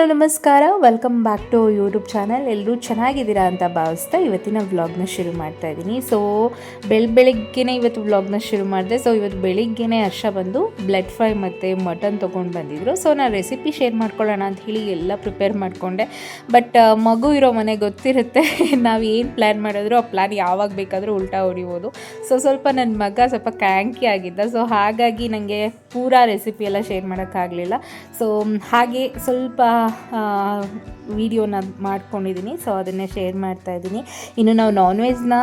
Hello, ನಮಸ್ಕಾರ. Welcome back to YouTube channel ಎಲ್ಲರೂ ಚೆನ್ನಾಗಿದ್ದೀರಾ ಅಂತ ಭಾವಿಸ್ತಾ ಇವತ್ತಿನ ವ್ಲಾಗ್ನ ಶುರು ಮಾಡ್ತಾ ಇದ್ದೀನಿ. ಸೊ ಬೆಳ, ಬೆಳಿಗ್ಗೆನೇ ಇವತ್ತು ವ್ಲಾಗ್ನ ಶುರು ಮಾಡಿದೆ. ಸೊ ಇವತ್ತು ಬೆಳಿಗ್ಗೆನೇ ಹರ್ಷ ಬಂದು ಬ್ಲಡ್ ಫ್ರೈ ಮತ್ತು ಮಟನ್ ತೊಗೊಂಡು ಬಂದಿದ್ರು. ಸೊ ನಾನು ರೆಸಿಪಿ ಶೇರ್ ಮಾಡ್ಕೊಳ್ಳೋಣ ಅಂತ ಹೇಳಿ ಎಲ್ಲ ಪ್ರಿಪೇರ್ ಮಾಡಿಕೊಂಡೆ. ಬಟ್ ಮಗು ಇರೋ ಮನೆ ಗೊತ್ತಿರುತ್ತೆ. ನಾವು ಏನು ಪ್ಲ್ಯಾನ್ ಮಾಡಿದ್ರು, ಆ ಪ್ಲ್ಯಾನ್ ಯಾವಾಗ ಬೇಕಾದರೂ ಉಲ್ಟಾ ಹೊಡಿಬೋದು. ಸೊ ಸ್ವಲ್ಪ ನನ್ನ ಮಗ ಸ್ವಲ್ಪ ಕ್ಯಾಂಕಿ ಆಗಿದ್ದ. ಸೊ ಹಾಗಾಗಿ ನನಗೆ ಪೂರಾ ರೆಸಿಪಿ ಎಲ್ಲ ಶೇರ್ ಮಾಡೋಕ್ಕಾಗಲಿಲ್ಲ ಸೊ ಹಾಗೆ ಸ್ವಲ್ಪ ವಿಡಿಯೋನ ಮಾಡ್ಕೊಂಡಿದ್ದೀನಿ ಸೊ ಅದನ್ನೇ ಶೇರ್ ಮಾಡ್ತಾ ಇದ್ದೀನಿ ಇನ್ನು ನಾವು ನಾನ್ ವೆಜ್ನ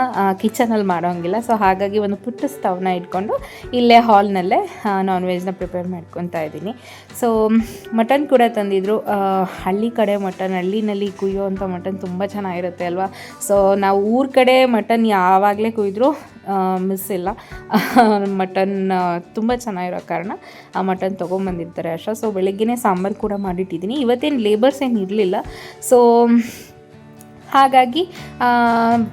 ಕಿಚನಲ್ಲಿ ಮಾಡೋಂಗಿಲ್ಲ. ಸೊ ಹಾಗಾಗಿ ಒಂದು ಪುಟ್ಟ ಸ್ಟವ್ನ ಇಟ್ಕೊಂಡು ಇಲ್ಲೇ ಹಾಲ್ನಲ್ಲೇ ನಾನ್ ವೆಜ್ನ ಪ್ರಿಪೇರ್ ಮಾಡ್ಕೊತಾ ಇದ್ದೀನಿ ಸೊ ಮಟನ್ ಕೂಡ ತಂದಿದ್ರು. ಹಳ್ಳಿ ಕಡೆ ಮಟನ್, ಹಳ್ಳಿನಲ್ಲಿ ಕುಯ್ಯೋವಂಥ ಮಟನ್ ತುಂಬ ಚೆನ್ನಾಗಿರುತ್ತೆ ಅಲ್ವಾ? ಸೊ ನಾವು ಊರ ಕಡೆ ಮಟನ್ ಯಾವಾಗಲೇ ಕುಯ್ದರೂ ಮಿಸ್ ಇಲ್ಲ. ಮಟನ್ ತುಂಬ ಚೆನ್ನಾಗಿರೋ ಕಾರಣ ಆ ಮಟನ್ ತೊಗೊಂಬಂದಿರ್ತಾರೆ ಅಷ್ಟೇ ಸೊ ಬೆಳಗ್ಗೆನೇ ಸಾಂಬಾರು ಕೂಡ ಮಾಡಿಟ್ಟಿದ್ದೀನಿ. ಇವತ್ತೇನು ಲೇಬರ್ಸ್ ಏನು ಇರಲಿಲ್ಲ. ಸೊ ಹಾಗಾಗಿ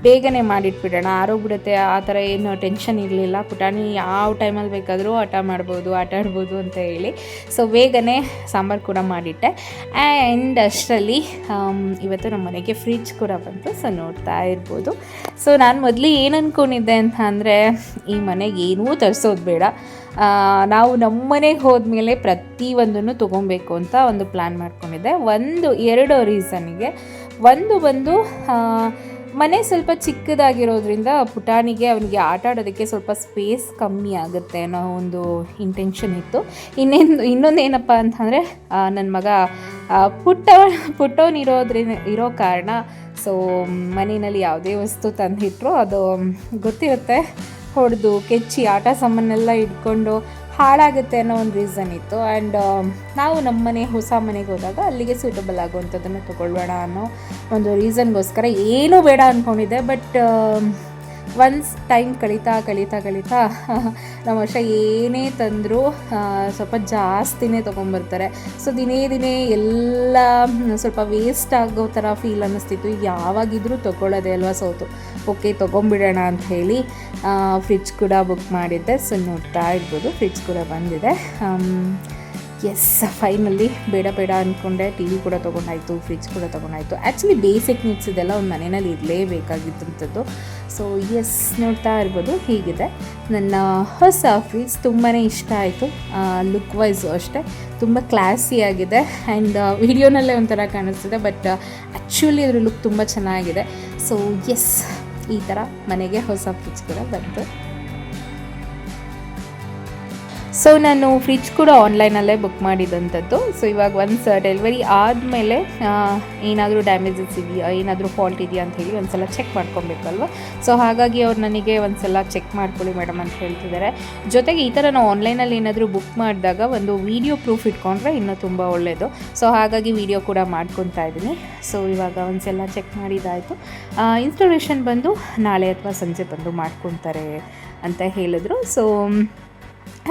ಬೇಗನೆ ಮಾಡಿಟ್ಬಿಡೋಣ. ಆರೋಗ್ಬಿಡುತ್ತೆ ಆ ಥರ ಏನು ಟೆನ್ಷನ್ ಇರಲಿಲ್ಲ. ಪುಟಾಣಿ ಯಾವ ಟೈಮಲ್ಲಿ ಬೇಕಾದರೂ ಆಟ ಮಾಡ್ಬೋದು, ಆಟ ಆಡ್ಬೋದು ಅಂತ ಹೇಳಿ. ಸೊ, ಬೇಗನೆ ಸಾಂಬಾರು ಕೂಡ ಮಾಡಿಟ್ಟೆ. ಆ್ಯಂಡ್ ಅಷ್ಟರಲ್ಲಿ ಇವತ್ತು ನಮ್ಮ ಮನೆಗೆ ಫ್ರಿಜ್ ಕೂಡ ಬಂತು. ಸೊ, ನೋಡ್ತಾ ಇರ್ಬೋದು. ಸೊ, ನಾನು ಮೊದಲು ಏನು ಅಂದ್ಕೊಂಡಿದ್ದೆ ಅಂತ ಅಂದರೆ, ಈ ಮನೆಗೆ ಏನೂ ತರಿಸೋದು ಬೇಡ. ನಾವು ನಮ್ಮ ಮನೆಗೆ ಹೋದ್ಮೇಲೆ ಪ್ರತಿಯೊಂದನ್ನು ತೊಗೊಬೇಕು ಅಂತ ಒಂದು ಪ್ಲ್ಯಾನ್ ಮಾಡ್ಕೊಂಡಿದ್ದೆ. ಒಂದು, ಎರಡು ರೀಸನ್ಗೆ ಒಂದು ಬಂದು ಮನೆ ಸ್ವಲ್ಪ ಚಿಕ್ಕದಾಗಿರೋದ್ರಿಂದ ಪುಟಾಣಿಗೆ ಅವನಿಗೆ ಆಟ ಆಡೋದಕ್ಕೆ ಸ್ವಲ್ಪ ಸ್ಪೇಸ್ ಕಮ್ಮಿ ಆಗುತ್ತೆ ಅನ್ನೋ ಒಂದು ಇಂಟೆನ್ಷನ್ ಇತ್ತು. ಇನ್ನೇನು ಇನ್ನೊಂದು ಏನಪ್ಪ ಅಂತಂದರೆ ನನ್ನ ಮಗ ಪುಟ್ಟ ಪುಟ್ಟವನಿರೋದ್ರಿಂದ ಇರೋ ಕಾರಣ ಸೊ ಮನೆಯಲ್ಲಿ ಯಾವುದೇ ವಸ್ತು ತಂದಿಟ್ಟರು ಅದು, ಗೊತ್ತಿರುತ್ತೆ. ಹೊಡೆದು, ಕೆಚ್ಚಿ ಆಟ ಸಾಮಾನೆಲ್ಲ ಇಟ್ಕೊಂಡು ಹಾಳಾಗುತ್ತೆ ಅನ್ನೋ ಒಂದು ರೀಸನ್ ಇತ್ತು. ಆ್ಯಂಡ್ ನಾವು ನಮ್ಮ ಮನೆ, ಹೊಸ ಮನೆಗೆ ಹೋದಾಗ ಅಲ್ಲಿಗೆ ಸೂಟಬಲ್ ಆಗುವಂಥದ್ದನ್ನು ತೊಗೊಳ್ಳೋಣ ಅನ್ನೋ ಒಂದು ರೀಸನ್ಗೋಸ್ಕರ ಏನೂ ಬೇಡ ಅಂದ್ಕೊಂಡಿದ್ದೆ ಬಟ್ ಒನ್ಸ್ ಟೈಮ್ ಕಳೀತಾ ಕಳೀತಾ ಕಳೀತಾ, ನಮ್ಮ ವರ್ಷ ಏನೇ ತಂದರೂ ಸ್ವಲ್ಪ ಜಾಸ್ತಿನೇ ತೊಗೊಂಬರ್ತಾರೆ. ಸೊ ದಿನೇ ದಿನೇ ಎಲ್ಲ ಸ್ವಲ್ಪ ವೇಸ್ಟ್ ಆಗೋ ಥರ ಫೀಲ್ ಅನ್ನಿಸ್ತಿತ್ತು. ಯಾವಾಗಿದ್ರೂ ತೊಗೊಳ್ಳೋದೆ ಅಲ್ವಾ ಸೋತು. ಓಕೆ ತೊಗೊಂಬಿಡೋಣ ಅಂತ ಹೇಳಿ ಫ್ರಿಜ್ ಕೂಡ ಬುಕ್ ಮಾಡಿದ್ದೆ. ಸೊ ನೋಡ್ತಾ ಇರ್ಬೋದು ಫ್ರಿಜ್ ಕೂಡ ಬಂದಿದೆ. ಎಸ್ ಫೈನಲ್ಲಿ ಬೇಡ ಬೇಡ ಅಂದ್ಕೊಂಡೆ ಟಿ ವಿ ಕೂಡ ತೊಗೊಂಡಾಯ್ತು ಫ್ರಿಜ್ ಕೂಡ ತೊಗೊಂಡಾಯ್ತು. ಆ್ಯಕ್ಚುಲಿ ಬೇಸಿಕ್ ನೀಡ್ಸ್ ಇದೆಲ್ಲ ಒಂದು ಮನೆಯಲ್ಲಿ ಇರಲೇಬೇಕಾಗಿದ್ದಂಥದ್ದು. ಸೊ ಎಸ್ ನೋಡ್ತಾ ಇರ್ಬೋದು, ಹೀಗಿದೆ. ನನ್ನ ಹೊಸ ಆಫೀಸ್ ತುಂಬಾ ಇಷ್ಟ ಆಯಿತು. ಲುಕ್ ವೈಸು ಅಷ್ಟೇ. ತುಂಬ ಕ್ಲಾಸಿ ಆಗಿದೆ. ಆ್ಯಂಡ್ ವಿಡಿಯೋನಲ್ಲೇ ಒಂಥರ ಕಾಣಿಸ್ತಿದೆ ಬಟ್ ಆ್ಯಕ್ಚುಲಿ ಅದ್ರ ಲುಕ್ ತುಂಬ ಚೆನ್ನಾಗಿದೆ. ಸೊ ಎಸ್ ಈ ಥರ ಮನೆಗೆ ಹೊಸ ಫ್ರಿಜ್ ಕೂಡ ಬಂತು. ಸೊ ನಾನು ಫ್ರಿಜ್ ಕೂಡ ಆನ್ಲೈನಲ್ಲೇ ಬುಕ್ ಮಾಡಿದಂಥದ್ದು. ಸೊ ಇವಾಗ ಒನ್ಸ್ ಡೆಲಿವರಿ ಆದಮೇಲೆ ಏನಾದರೂ ಡ್ಯಾಮೇಜಸ್ ಇದೆಯಾ, ಏನಾದರೂ ಫಾಲ್ಟ್ ಇದೆಯಾ ಅಂತ ಹೇಳಿ ಒಂದ್ಸಲ ಚೆಕ್ ಮಾಡ್ಕೊಬೇಕಲ್ವ? ಸೊ ಹಾಗಾಗಿ ಅವ್ರು ನನಗೆ ಒಂದ್ಸಲ ಚೆಕ್ ಮಾಡ್ಕೊಳ್ಳಿ ಮೇಡಮ್ ಅಂತ ಹೇಳ್ತಿದ್ದಾರೆ. ಜೊತೆಗೆ ಈ ಥರ ನಾವು ಆನ್ಲೈನಲ್ಲಿ ಏನಾದರೂ ಬುಕ್ ಮಾಡಿದಾಗ ಒಂದು ವಿಡಿಯೋ ಪ್ರೂಫ್ ಇಟ್ಕೊಂಡ್ರೆ ಇನ್ನೂ ತುಂಬ ಒಳ್ಳೆಯದು ಸೊ ಹಾಗಾಗಿ ವಿಡಿಯೋ ಕೂಡ ಮಾಡ್ಕೊತಾ ಇದ್ದೀನಿ. ಸೊ ಇವಾಗ ಒಂದ್ಸಲ ಚೆಕ್ ಮಾಡಿದಾಯಿತು. ಇನ್ಸ್ಟಾಲೇಷನ್ ಬಂದು ನಾಳೆ ಅಥವಾ ಸಂಜೆ ಬಂದು ಮಾಡ್ಕೊತಾರೆ ಅಂತ ಹೇಳಿದ್ರು. ಸೊ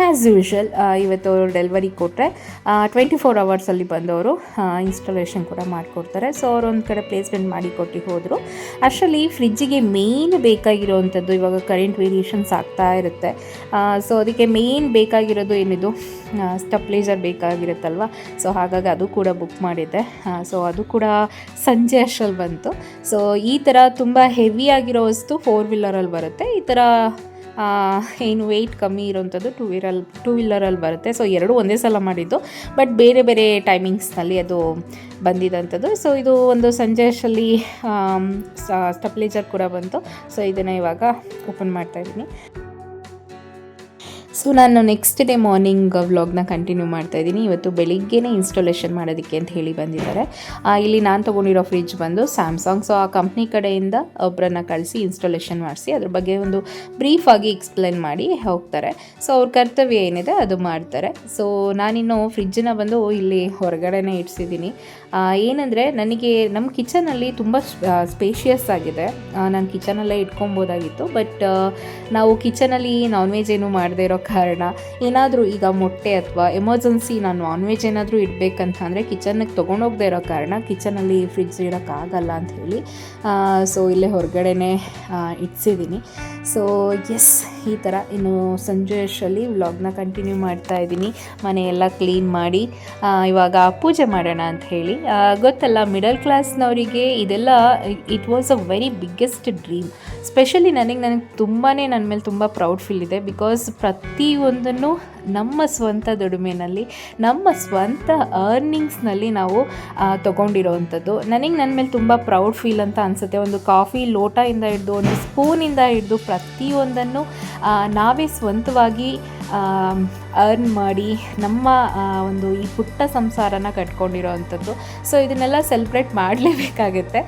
ಆ್ಯಸ್ ಯೂಶ್ವಲ್ ಇವತ್ತು ಅವರು ಡೆಲಿವರಿ ಕೊಟ್ಟರೆ ಟ್ವೆಂಟಿ ಫೋರ್ ಅವರ್ಸಲ್ಲಿ ಬಂದವರು ಇನ್ಸ್ಟಾಲೇಷನ್ ಕೂಡ ಮಾಡಿಕೊಡ್ತಾರೆ. ಸೊ ಅವರು ಒಂದು ಕಡೆ ಪ್ಲೇಸ್ಮೆಂಟ್ ಮಾಡಿ ಕೊಟ್ಟು ಹೋದರು. ಅಷ್ಟರಲ್ಲಿ ಫ್ರಿಜ್ಜಿಗೆ ಮೇಯ್ನ್ ಬೇಕಾಗಿರೋವಂಥದ್ದು ಇವಾಗ ಕರೆಂಟ್ ವೇರಿಯೇಷನ್ಸ್ ಆಗ್ತಾ ಇರುತ್ತೆ. ಸೊ ಅದಕ್ಕೆ ಮೇಯ್ನ್ ಬೇಕಾಗಿರೋದು ಏನಿದು? ಸ್ಟಪ್ಲೇಜರ್ ಬೇಕಾಗಿರುತ್ತಲ್ವ? ಸೊ ಹಾಗಾಗಿ ಅದು ಕೂಡ ಬುಕ್ ಮಾಡಿದ್ದೆ. ಸೊ ಅದು ಕೂಡ ಸಂಜೆ ಅಷ್ಟರಲ್ಲಿ ಬಂತು. ಸೊ ಈ ಥರ ತುಂಬ ಹೆವಿ ಆಗಿರೋ ವಸ್ತು ಫೋರ್ ವೀಲರಲ್ಲಿ ಬರುತ್ತೆ. ಈ ಥರ ಏನು ವೆಯ್ಟ್ ಕಮ್ಮಿ ಇರೋವಂಥದ್ದು ಟೂ ವೀಲರ್ ಟೂ ವೀಲರಲ್ಲಿ ಬರುತ್ತೆ. ಸೊ ಎರಡೂ ಒಂದೇ ಸಲ ಮಾಡಿದ್ದು. ಬಟ್ ಬೇರೆ ಬೇರೆ ಟೈಮಿಂಗ್ಸ್ನಲ್ಲಿ ಅದು ಬಂದಿದ್ದಂಥದ್ದು ಸೊ ಇದು ಒಂದು ಸಂಜೆ ಅಷ್ಟಲ್ಲಿ ಸ್ಟಪ್ಲೇಜರ್ ಕೂಡ ಬಂತು. ಸೊ ಇದನ್ನು ಇವಾಗ ಓಪನ್ ಮಾಡ್ತಾ ಇದ್ದೀನಿ. ಸೊ ನಾನು ನೆಕ್ಸ್ಟ್ ಡೇ ಮಾರ್ನಿಂಗ್ ವ್ಲಾಗ್ನ ಕಂಟಿನ್ಯೂ ಮಾಡ್ತಾ ಇದ್ದೀನಿ. ಇವತ್ತು ಬೆಳಿಗ್ಗೆನೇ ಇನ್ಸ್ಟಾಲೇಷನ್ ಮಾಡೋದಕ್ಕೆ ಅಂತ ಹೇಳಿ ಬಂದಿದ್ದಾರೆ. ಇಲ್ಲಿ ನಾನು ತೊಗೊಂಡಿರೋ ಫ್ರಿಜ್ ಬಂದು ಸ್ಯಾಮ್ಸಂಗ್ ಸೊ ಆ ಕಂಪ್ನಿ ಕಡೆಯಿಂದ ಒಬ್ಬರನ್ನ ಕಳಿಸಿ ಇನ್ಸ್ಟಾಲೇಷನ್ ಮಾಡಿಸಿ, ಅದ್ರ ಬಗ್ಗೆ ಒಂದು ಬ್ರೀಫಾಗಿ ಎಕ್ಸ್ಪ್ಲೈನ್ ಮಾಡಿ ಹೋಗ್ತಾರೆ. ಸೊ ಅವ್ರ ಕರ್ತವ್ಯ ಏನಿದೆ ಅದು ಮಾಡ್ತಾರೆ. ಸೊ ನಾನಿನ್ನು ಫ್ರಿಜ್ಜನ್ನು ಬಂದು ಇಲ್ಲಿ ಹೊರಗಡೆನೇ ಇಡ್ಸಿದ್ದೀನಿ. ಏನಂದರೆ ನನಗೆ ನಮ್ಮ ಕಿಚನಲ್ಲಿ ತುಂಬ ಸ್ಪೇಷಿಯಸ್ ಆಗಿದೆ. ನಾನು ಕಿಚನಲ್ಲೇ ಇಟ್ಕೊಬೋದಾಗಿತ್ತು. ಬಟ್ ನಾವು ಕಿಚನಲ್ಲಿ ನಾನ್ ವೆಜ್ ಏನು ಮಾಡದೇ ಇರೋ ಕಾರಣ ಏನಾದರೂ ಈಗ ಮೊಟ್ಟೆ ಅಥವಾ ಎಮರ್ಜೆನ್ಸಿ ನಾನು ನಾನ್ ವೆಜ್ ಏನಾದರೂ ಇಡಬೇಕಂತ ಅಂದರೆ ಕಿಚನ್ಗೆ ತೊಗೊಂಡೋಗದೆ ಇರೋ ಕಾರಣ ಕಿಚನಲ್ಲಿ ಫ್ರಿಡ್ಜ್ ಇಡೋಕ್ಕಾಗಲ್ಲ ಅಂತ ಹೇಳಿ ಸೊ ಇಲ್ಲೇ ಹೊರಗಡೆನೇ ಇಡ್ಸಿದ್ದೀನಿ ಸೊ ಎಸ್ ಈ ಥರ ಇನ್ನು ಸಂಜೆ ಅಷ್ಟರಲ್ಲಿ ವ್ಲಾಗ್ನ ಕಂಟಿನ್ಯೂ ಮಾಡ್ತಾ ಇದ್ದೀನಿ. ಮನೆಯೆಲ್ಲ ಕ್ಲೀನ್ ಮಾಡಿ ಇವಾಗ ಪೂಜೆ ಮಾಡೋಣ ಅಂತ ಹೇಳಿ. ಗೊತ್ತಲ್ಲ ಮಿಡಲ್ ಕ್ಲಾಸ್ನವರಿಗೆ ಇದೆಲ್ಲ it was a very biggest dream specially ನನಗೆ ನನಗೆ ತುಂಬಾ ನನ್ನ ಮೇಲೆ ತುಂಬ ಪ್ರೌಡ್ ಫೀಲ್ ಇದೆ ಬಿಕಾಸ್ ಪ್ರತಿಯೊಂದನ್ನು ನಮ್ಮ ಸ್ವಂತ ದುಡಿಮೆನಲ್ಲಿ, ನಮ್ಮ ಸ್ವಂತ ಅರ್ನಿಂಗ್ಸ್ನಲ್ಲಿ ನಾವು ತೊಗೊಂಡಿರೋವಂಥದ್ದು ನನಗೆ ನನ್ನ ಮೇಲೆ ತುಂಬ ಪ್ರೌಡ್ ಫೀಲ್ ಅಂತ ಅನಿಸುತ್ತೆ. ಒಂದು ಕಾಫಿ ಲೋಟದಿಂದ ಹಿಡಿದು, ಒಂದು ಸ್ಪೂನಿಂದ ಹಿಡಿದು ಪ್ರತಿಯೊಂದನ್ನು ನಾವೇ ಸ್ವಂತವಾಗಿ ಅರ್ನ್ ಮಾಡಿ ನಮ್ಮ ಒಂದು ಈ ಪುಟ್ಟ ಸಂಸಾರನ ಕಟ್ಕೊಂಡಿರೋ ಅಂಥದ್ದು. ಸೊ ಇದನ್ನೆಲ್ಲ ಸೆಲೆಬ್ರೇಟ್ ಮಾಡಲೇಬೇಕಾಗುತ್ತೆ.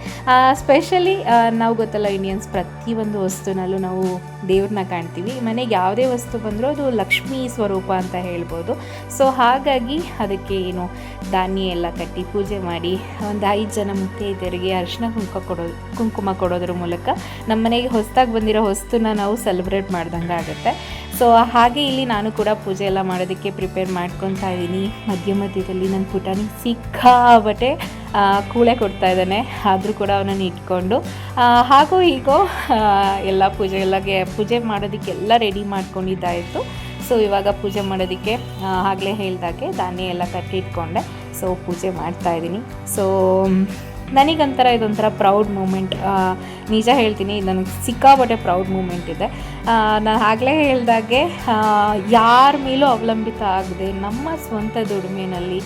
ಸ್ಪೆಷಲಿ ನಾವು ಗೊತ್ತಲ್ಲ ಇಂಡಿಯನ್ಸ್ ಪ್ರತಿಯೊಂದು ವಸ್ತುನಲ್ಲೂ ನಾವು ದೇವ್ರನ್ನ ಕಾಣ್ತೀವಿ. ಮನೆಗೆ ಯಾವುದೇ ವಸ್ತು ಬಂದರೂ ಅದು ಲಕ್ಷ್ಮೀ ಸ್ವರೂಪ ಅಂತ ಹೇಳ್ಬೋದು. ಸೊ ಹಾಗಾಗಿ ಅದಕ್ಕೆ ಏನು ಧಾನ್ಯ ಎಲ್ಲ ಕಟ್ಟಿ ಪೂಜೆ ಮಾಡಿ, ಒಂದು ಐದು ಜನ ಮುತ್ತೈದೆಯರಿಗೆ ಅರಿಶಿನ ಕುಂಕುಮ ಕೊಡೋ, ಕುಂಕುಮ ಕೊಡೋದ್ರ ಮೂಲಕ ನಮ್ಮ ಮನೆಗೆ ಹೊಸದಾಗಿ ಬಂದಿರೋ ವಸ್ತುನ ನಾವು ಸೆಲೆಬ್ರೇಟ್ ಮಾಡ್ದಂಗೆ ಆಗುತ್ತೆ ಸೊ ಹಾಗೆ ಇಲ್ಲಿ ನಾನು ಕೂಡ ಪೂಜೆ ಎಲ್ಲ ಮಾಡೋದಕ್ಕೆ ಪ್ರಿಪೇರ್ ಮಾಡ್ಕೊತಾ ಇದ್ದೀನಿ. ಮಧ್ಯ ಮಧ್ಯದಲ್ಲಿ ನನ್ನ ಪುಟಾಣಿ ಸಿಕ್ಕಾಬಟ್ಟೆ ಕೂಳೆ ಕೊಡ್ತಾ ಇದ್ದಾನೆ. ಆದರೂ ಕೂಡ ಅವನನ್ನು ಇಟ್ಕೊಂಡು ಹಾಗೂ ಈಗ ಎಲ್ಲ ಪೂಜೆ ಎಲ್ಲಗೆ, ಪೂಜೆ ಮಾಡೋದಕ್ಕೆಲ್ಲ ರೆಡಿ ಮಾಡ್ಕೊಂಡಿದ್ದಾಯಿತು ಸೊ ಇವಾಗ ಪೂಜೆ ಮಾಡೋದಕ್ಕೆ ಆಗಲೇ ಹೇಳ್ದಾಗೆ ಧಾನ್ಯ ಎಲ್ಲ ಕಟ್ಟಿಟ್ಕೊಂಡೆ ಸೊ ಪೂಜೆ ಮಾಡ್ತಾ ಇದ್ದೀನಿ. ಸೊ ನನಗೊಂಥರ ಇದೊಂಥರ ಪ್ರೌಡ್ ಮೂಮೆಂಟ್ ನಿಜ ಹೇಳ್ತೀನಿ ನನಗೆ ಸಿಕ್ಕಾಪಟ್ಟೆ ಪ್ರೌಡ್ ಮೂಮೆಂಟ್ ಇದೆ. ನಾನು ಆಗಲೇ ಹೇಳ್ದಾಗೆ ಯಾರ ಮೇಲೂ ಅವಲಂಬಿತ ಆಗದೆ ನಮ್ಮ ಸ್ವಂತ ದುಡಿಮೆಯಲ್ಲಿ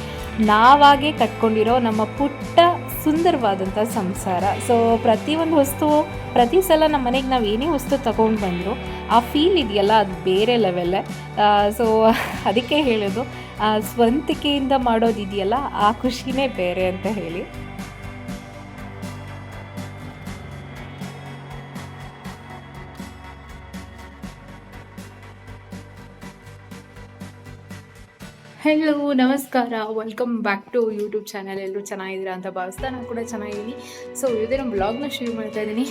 ನಾವಾಗೇ ಕಟ್ಕೊಂಡಿರೋ ನಮ್ಮ ಪುಟ್ಟ ಸುಂದರವಾದಂಥ ಸಂಸಾರ. ಸೊ ಪ್ರತಿಯೊಂದು ವಸ್ತು, ಪ್ರತಿ ಸಲ ನಮ್ಮ ಮನೆಗೆ ನಾವು ಏನೇ ವಸ್ತು ತಗೊಂಡು ಬಂದರೂ, ಆ ಫೀಲ್ ಇದೆಯಲ್ಲ, ಅದು ಬೇರೆ ಲೆವೆಲ್ಲೇ ಸೊ ಅದಕ್ಕೆ ಹೇಳೋದು ಸ್ವಂತಿಕೆಯಿಂದ ಮಾಡೋದಿದೆಯಲ್ಲ, ಆ ಖುಷಿನೇ ಬೇರೆ ಅಂತ ಹೇಳಿ. ಹೆಲೋ ನಮಸ್ಕಾರ. Welcome back to YouTube channel ಎಲ್ಲರೂ ಚೆನ್ನಾಗಿದ್ದೀರಾ ಅಂತ ಭಾವಿಸ್ತಾ ನಾನು ಕೂಡ ಚೆನ್ನಾಗಿದ್ದೀನಿ. ಸೊ ಇವತ್ತಿನ ಬ್ಲಾಗ್ನ ಶುರು ಮಾಡ್ತಾ ಇದ್ದೀನಿ.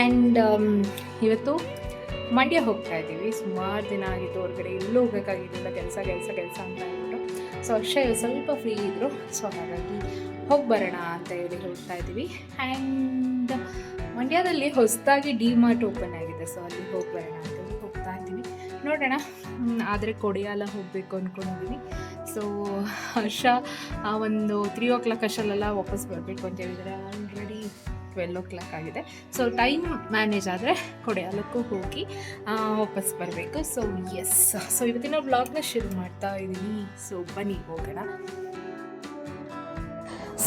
ಆ್ಯಂಡ್ ಇವತ್ತು ಮಂಡ್ಯ ಹೋಗ್ತಾ ಇದ್ದೀವಿ. ಸುಮಾರು ದಿನ ಆಗಿತ್ತು ಹೊರಗಡೆ ಎಲ್ಲೂ ಹೋಗೋಕ್ಕಾಗಿದ್ದಿಲ್ಲ ಕೆಲಸ ಕೆಲಸ ಕೆಲಸ ಅಂತ ಹೇಳ್ಬಿಟ್ಟು ಸೊ ಅಕ್ಷಯ್ ಇವತ್ತು ಸ್ವಲ್ಪ ಫ್ರೀ ಇದ್ದರು ಸೊ ಹಾಗಾಗಿ ಹೋಗಿ ಬರೋಣ ಅಂತ ಹೇಳಿ ಹೋಗ್ತಾ ಇದ್ದೀವಿ. ಆ್ಯಂಡ್ ಮಂಡ್ಯದಲ್ಲಿ ಹೊಸದಾಗಿ ಡಿ ಮಾರ್ಟ್ ಓಪನ್ ಆಗಿದೆ. ಸೊ ಅಲ್ಲಿ ಹೋಗಿ ಬರೋಣ ಅಂತ ಹೋಗ್ತಾ ಇದ್ದೀವಿ. ನೋಡೋಣ. ಆದರೆ ಕೊಡಿಯಾಲ ಹೋಗಬೇಕು ಅಂದ್ಕೊಂಡಿದ್ದೀನಿ ಸೊ ಹರ್ಷ ಒಂದು ತ್ರೀ ಓ ಕ್ಲಾಕ್ ಅಷ್ಟಲ್ಲೆಲ್ಲ ವಾಪಸ್ ಬರಬೇಕು ಅಂತ ಹೇಳಿದರೆ. ಆಲ್ರೆಡಿ ಟ್ವೆಲ್ ಓ ಕ್ಲಾಕ್ ಆಗಿದೆ. ಸೊ ಟೈಮ್ ಮ್ಯಾನೇಜ್ ಆದರೆ ಕೊಡಿಯಾಲಕ್ಕೂ ಹೋಗಿ ವಾಪಸ್ ಬರಬೇಕು. ಸೊ ಎಸ್ ಸೊ ಇವತ್ತಿನ ವ್ಲಾಗ್ನ ಶುರು ಮಾಡ್ತಾ ಇದ್ದೀನಿ ಸೊ ಬನ್ನಿ, ಹೋಗೋಣ.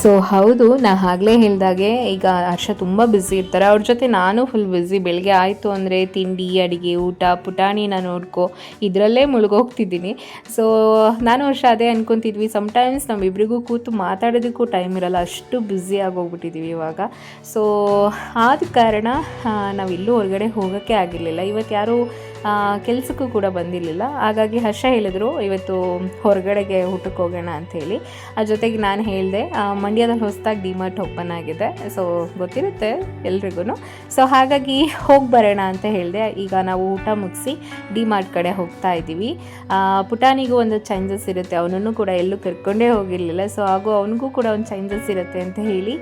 ಸೊ ಹೌದು ನಾ ಆಗಲೇ ಹೇಳಿದಾಗೆ ಈಗ ಹರ್ಷ ತುಂಬ ಬ್ಯುಸಿ ಇರ್ತಾರೆ. ಅವ್ರ ಜೊತೆ ನಾನು ಫುಲ್ ಬ್ಯುಸಿ ಬೆಳಗ್ಗೆ ಆಯಿತು ಅಂದರೆ ತಿಂಡಿ, ಅಡುಗೆ, ಊಟ, ಪುಟಾಣಿನ ನೋಡ್ಕೊ, ಇದರಲ್ಲೇ ಮುಳುಗೋಗ್ತಿದ್ದೀನಿ. ಸೊ ನಾನು ಹರ್ಷ ಅದೇ ಅನ್ಕೊತಿದ್ವಿ. ಸಮ್ಟೈಮ್ಸ್ ನಮ್ಮಿಬ್ಬರಿಗೂ ಕೂತು ಮಾತಾಡೋದಕ್ಕೂ ಟೈಮ್ ಇರಲ್ಲ. ಅಷ್ಟು ಬ್ಯುಸಿ ಆಗೋಗ್ಬಿಟ್ಟಿದ್ದೀವಿ ಇವಾಗ. ಸೊ ಆದ ಕಾರಣ ನಾವೆಲ್ಲೂ ಹೊರಗಡೆ ಹೋಗೋಕ್ಕೆ ಆಗಿರಲಿಲ್ಲ. ಇವತ್ತು ಯಾರೂ ಕೆಲಸಕ್ಕೂ ಕೂಡ ಬಂದಿರಲಿಲ್ಲ. ಹಾಗಾಗಿ ಹರ್ಷ ಹೇಳಿದ್ರು, ಇವತ್ತು ಹೊರಗಡೆಗೆ ಊಟಕ್ಕೆ ಹೋಗೋಣ ಅಂತ ಹೇಳಿ. ಅದ್ರ ಜೊತೆಗೆ ನಾನು ಹೇಳಿದೆ ಮಂಡ್ಯದಲ್ಲಿ ಹೊಸದಾಗಿ ಡಿಮಾರ್ಟ್ ಓಪನ್ ಆಗಿದೆ. ಸೊ ಗೊತ್ತಿರುತ್ತೆ ಎಲ್ರಿಗೂ ಸೊ ಹಾಗಾಗಿ ಹೋಗಿ ಬರೋಣ ಅಂತ ಹೇಳಿದೆ. ಈಗ ನಾವು ಊಟ ಮುಗಿಸಿ ಡಿಮಾರ್ಟ್ ಕಡೆ ಹೋಗ್ತಾ ಇದ್ದೀವಿ. ಪುಟಾನಿಗೂ ಒಂದು ಚೇಂಜಸ್ ಇರುತ್ತೆ. ಅವನನ್ನು ಕೂಡ ಎಲ್ಲೂ ಕರ್ಕೊಂಡೇ ಹೋಗಿರಲಿಲ್ಲ. ಸೊ ಹಾಗೂ ಅವನಿಗೂ ಕೂಡ ಒಂದು ಚೇಂಜಸ್ ಇರುತ್ತೆ ಅಂತ ಹೇಳಿ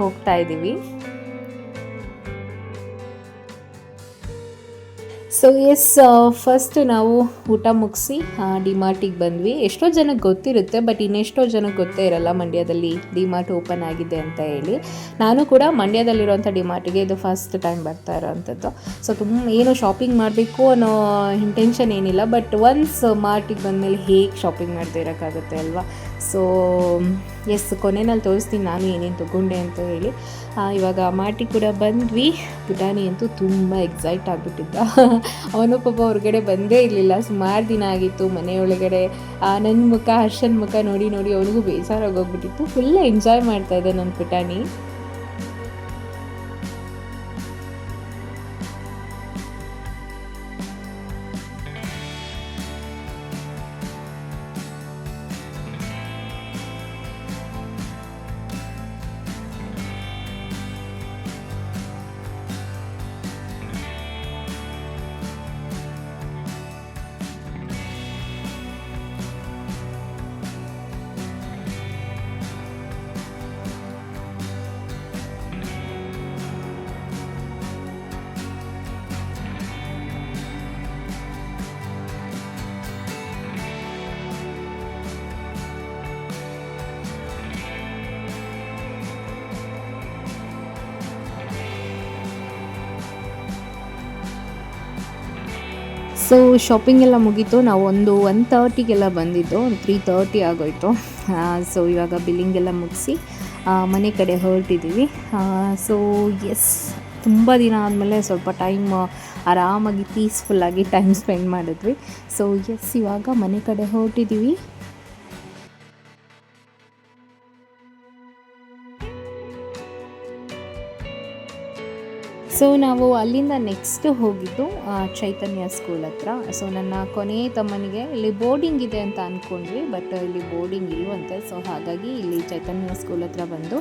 ಹೋಗ್ತಾ ಇದ್ದೀವಿ. ಸೊ ಎಸ್ ಫಸ್ಟ್ ನಾವು ಊಟ ಮುಗಿಸಿ ಡಿಮಾರ್ಟಿಗೆ ಬಂದ್ವಿ. ಎಷ್ಟೋ ಜನಕ್ಕೆ ಗೊತ್ತಿರುತ್ತೆ ಬಟ್ ಇನ್ನೆಷ್ಟೋ ಜನಕ್ಕೆ ಗೊತ್ತೇ ಇರಲ್ಲ ಮಂಡ್ಯದಲ್ಲಿ ಡಿಮಾರ್ಟ್ ಓಪನ್ ಆಗಿದೆ ಅಂತ ಹೇಳಿ. ನಾನು ಕೂಡ ಮಂಡ್ಯದಲ್ಲಿರುವಂಥ ಡಿಮಾರ್ಟಿಗೆ ಇದು ಫಸ್ಟ್ ಟೈಮ್ ಬರ್ತಾ ಇರೋವಂಥದ್ದು. ಸೊ ತುಂಬ ಏನು ಶಾಪಿಂಗ್ ಮಾಡಬೇಕು ಅನ್ನೋ ಇಂಟೆನ್ಷನ್ ಏನಿಲ್ಲ ಬಟ್ ಒನ್ಸ್ ಮಾರ್ಟಿಗೆ ಬಂದಮೇಲೆ ಹೇಗೆ ಶಾಪಿಂಗ್ ಮಾಡ್ತಾ ಇರೋಕ್ಕಾಗುತ್ತೆ ಅಲ್ವಾ? ಸೊ ಎಸ್ ಕೊನೆಯಲ್ಲಿ ತೋರಿಸ್ತೀನಿ, ನಾನು ಏನೇನು ತಗೊಂಡೆ ಅಂತ ಹೇಳಿ. ಇವಾಗ ಮಾಟಿ ಕೂಡ ಬಂದ್ವಿ. ಪುಟಾಣಿ ಅಂತೂ ತುಂಬ ಎಕ್ಸೈಟ್ ಆಗಿಬಿಟ್ಟಿದ್ದ. ಅವನು ಪಾಪ ಹೊರಗಡೆ ಬಂದೇ ಇರಲಿಲ್ಲ. ಸುಮಾರು ದಿನ ಆಗಿತ್ತು ಮನೆಯೊಳಗಡೆ. ನನ್ನ ಮುಖ, ಹರ್ಷನ್ ಮುಖ ನೋಡಿ ನೋಡಿ ಅವನಿಗೂ ಬೇಜಾರಾಗೋಗ್ಬಿಟ್ಟಿತ್ತು ಫುಲ್ ಎಂಜಾಯ್ ಮಾಡ್ತಾ ಇದ್ದ ನನ್ನ ಪುಟಾಣಿ. ಸೊ ಶಾಪಿಂಗ್ ಎಲ್ಲ ಮುಗೀತು. ನಾವು ಒಂದು ಒನ್ ತರ್ಟಿಗೆಲ್ಲ ಬಂದಿದ್ದು. ಒಂದು ತ್ರೀ ತರ್ಟಿ ಆಗೋಯ್ತು. ಸೊ ಇವಾಗ ಬಿಲ್ಲಿಂಗ್ ಎಲ್ಲ ಮುಗಿಸಿ ಮನೆ ಕಡೆ ಹೊರಟಿದ್ದೀವಿ ಸೊ ಎಸ್ ತುಂಬ ದಿನ ಆದಮೇಲೆ ಸ್ವಲ್ಪ ಟೈಮ್ ಆರಾಮಾಗಿ ಪೀಸ್ಫುಲ್ಲಾಗಿ ಟೈಮ್ ಸ್ಪೆಂಡ್ ಮಾಡಿದ್ವಿ. ಸೊ ಎಸ್ ಇವಾಗ ಮನೆ ಕಡೆ ಹೊರಟಿದ್ದೀವಿ ಸೊ ನಾವು ಅಲ್ಲಿಂದ ನೆಕ್ಸ್ಟ್ ಹೋಗಿದ್ದು ಚೈತನ್ಯ ಸ್ಕೂಲ್ ಹತ್ರ. ಸೊ ನನ್ನ ಕೊನೆ ತಮ್ಮನಿಗೆ ಇಲ್ಲಿ ಬೋರ್ಡಿಂಗ್ ಇದೆ ಅಂತ ಅಂದ್ಕೊಂಡ್ವಿ ಬಟ್ ಇಲ್ಲಿ ಬೋರ್ಡಿಂಗ್ ಇಲ್ವಂತೆ ಸೊ ಹಾಗಾಗಿ ಇಲ್ಲಿ ಚೈತನ್ಯ ಸ್ಕೂಲ್ ಹತ್ರ ಬಂದು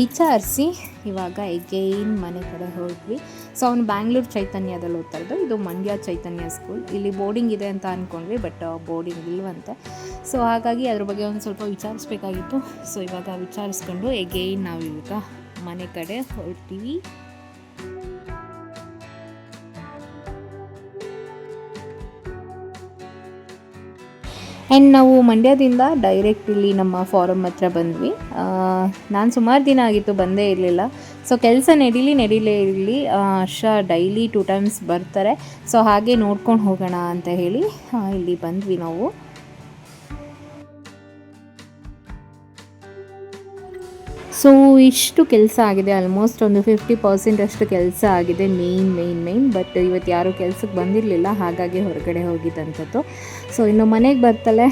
ವಿಚಾರಿಸಿ ಇವಾಗ ಎಗೈನ್ ಮನೆ ಕಡೆ ಹೋದ್ವಿ. ಸೊ ಅವ್ನು ಬ್ಯಾಂಗ್ಳೂರು ಚೈತನ್ಯದಲ್ಲಿ ಓದ್ತಾ ಇದ್ದು ಇದು ಮಂಡ್ಯ ಚೈತನ್ಯ ಸ್ಕೂಲ್ ಇಲ್ಲಿ ಬೋರ್ಡಿಂಗ್ ಇದೆ ಅಂತ ಅಂದ್ಕೊಂಡ್ವಿ ಬಟ್ ಬೋರ್ಡಿಂಗ್ ಇಲ್ವಂತೆ ಸೊ ಹಾಗಾಗಿ ಅದ್ರ ಬಗ್ಗೆ ಒಂದು ಸ್ವಲ್ಪ ವಿಚಾರಿಸ್ಬೇಕಾಗಿತ್ತು. ಸೊ ಇವಾಗ ವಿಚಾರಿಸ್ಕೊಂಡು ಎಗೈನ್ ನಾವು ಇವಾಗ ಮನೆ ಕಡೆ ಹೊರಡ್ತೀವಿ ಆ್ಯಂಡ್ ನಾವು ಮಂಡ್ಯದಿಂದ ಡೈರೆಕ್ಟ್ ಇಲ್ಲಿ ನಮ್ಮ ಫಾರಮ್ ಹತ್ರ ಬಂದ್ವಿ. ನಾನು ಸುಮಾರು ದಿನ ಆಗಿತ್ತು ಬಂದೇ ಇರಲಿಲ್ಲ. ಸೊ ಕೆಲಸ ನಡೀಲಿ ನಡೀಲೇ ಇರಲಿ. ಹರ್ಷ ಡೈಲಿ ಟೂ ಟೈಮ್ಸ್ ಬರ್ತಾರೆ. ಸೊ ಹಾಗೆ ನೋಡ್ಕೊಂಡು ಹೋಗೋಣ ಅಂತ ಹೇಳಿ ಇಲ್ಲಿ ಬಂದ್ವಿ ನಾವು. ಸೊ ಇಷ್ಟು ಕೆಲಸ ಆಗಿದೆ. ಆಲ್ಮೋಸ್ಟ್ ಒಂದು ಫಿಫ್ಟಿ ಪರ್ಸೆಂಟ್ ಅಷ್ಟು ಕೆಲಸ ಆಗಿದೆ. ಮೇಯ್ನ್ ಮೇಯ್ನ್ ಮೇಯ್ನ್ ಬಟ್ ಇವತ್ತು ಯಾರೂ ಕೆಲಸಕ್ಕೆ ಬಂದಿರಲಿಲ್ಲ. ಹಾಗಾಗಿ ಹೊರಗಡೆ ಹೋಗಿದ್ದಂಥದ್ದು. ಸೊ ಇನ್ನು ಮನೆಗೆ ಬರ್ತಲೇ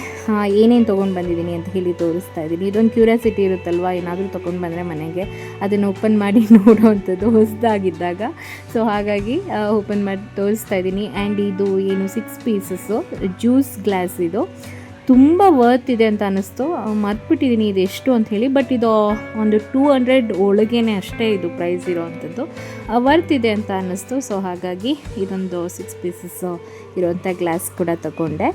ಏನೇನು ತೊಗೊಂಡು ಬಂದಿದ್ದೀನಿ ಅಂತ ಹೇಳಿ ತೋರಿಸ್ತಾ ಇದ್ದೀನಿ. ಇದೊಂದು ಕ್ಯೂರಿಯಾಸಿಟಿ ಇರುತ್ತಲ್ವ? ಏನಾದರೂ ತೊಗೊಂಡು ಬಂದರೆ ಮನೆಗೆ. ಅದನ್ನು ಓಪನ್ ಮಾಡಿ ನೋಡೋವಂಥದ್ದು ಹೊಸದಾಗಿದ್ದಾಗ. ಸೊ ಹಾಗಾಗಿ ಓಪನ್ ಮಾಡಿ ತೋರಿಸ್ತಾ ಇದ್ದೀನಿ. ಆ್ಯಂಡ್ ಇದು ಏನು ಸಿಕ್ಸ್ ಪೀಸಸ್ಸು ಜ್ಯೂಸ್ ಗ್ಲಾಸ್ ಇದು. ತುಂಬ ವರ್ತ್ ಇದೆ ಅಂತ ಅನ್ನಿಸ್ತು ಮರ್ತ್ಬಿಟ್ಟಿದ್ದೀನಿ ಇದು ಎಷ್ಟು ಅಂತ ಹೇಳಿ ಬಟ್ ಇದು ಒಂದು ಟೂ ಹಂಡ್ರೆಡ್ ಒಳಗೇನೆ ಅಷ್ಟೇ ಇದು ಪ್ರೈಸ್ ಇರೋವಂಥದ್ದು ವರ್ತ್ ಇದೆ ಅಂತ ಅನ್ನಿಸ್ತು ಸೊ ಹಾಗಾಗಿ ಇದೊಂದು ಸಿಕ್ಸ್ ಪೀಸಸ್ ಇರೋವಂಥ ಗ್ಲಾಸ್ ಕೂಡ ತಗೊಂಡೆ.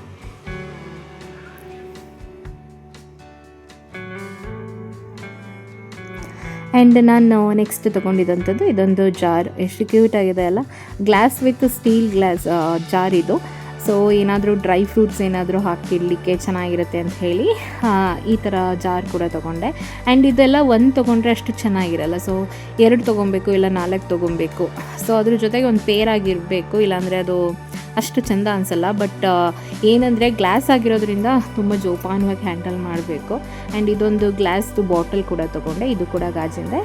ಆ್ಯಂಡ್ ನಾನು ನೆಕ್ಸ್ಟ್ ತೊಗೊಂಡಿದ್ದಂಥದ್ದು ಇದೊಂದು ಜಾರ್ ಎಷ್ಟು ಕ್ಯೂಟ್ ಆಗಿದೆ ಅಲ್ಲ. Glass with steel glass jar ಇದು. ಸೊ ಏನಾದರೂ ಡ್ರೈ ಫ್ರೂಟ್ಸ್ ಏನಾದರೂ ಹಾಕಿಡಲಿಕ್ಕೆ ಚೆನ್ನಾಗಿರುತ್ತೆ ಅಂತ ಹೇಳಿ ಈ ಥರ ಜಾರ್ ಕೂಡ ತೊಗೊಂಡೆ. ಆ್ಯಂಡ್ ಇದೆಲ್ಲ ಒಂದು ತೊಗೊಂಡ್ರೆ ಅಷ್ಟು ಚೆನ್ನಾಗಿರಲ್ಲ. ಸೊ ಎರಡು ತೊಗೊಬೇಕು, ಇಲ್ಲ ನಾಲ್ಕು ತೊಗೊಬೇಕು. ಸೊ ಅದ್ರ ಜೊತೆಗೆ ಒಂದು ಪೇರಾಗಿರಬೇಕು ಇಲ್ಲಾಂದರೆ ಅದು ಅಷ್ಟು ಚೆಂದ ಅನಿಸಲ್ಲ. ಬಟ್ ಏನಂದರೆ ಗ್ಲಾಸ್ ಆಗಿರೋದ್ರಿಂದ ತುಂಬ ಜೋಪಾನವಾಗಿ ಹ್ಯಾಂಡಲ್ ಮಾಡಬೇಕು. ಆ್ಯಂಡ್ ಇದೊಂದು ಗ್ಲಾಸ್ದು ಬಾಟಲ್ ಕೂಡ ತೊಗೊಂಡೆ. ಇದು ಕೂಡ ಗಾಜಿಂದೆ.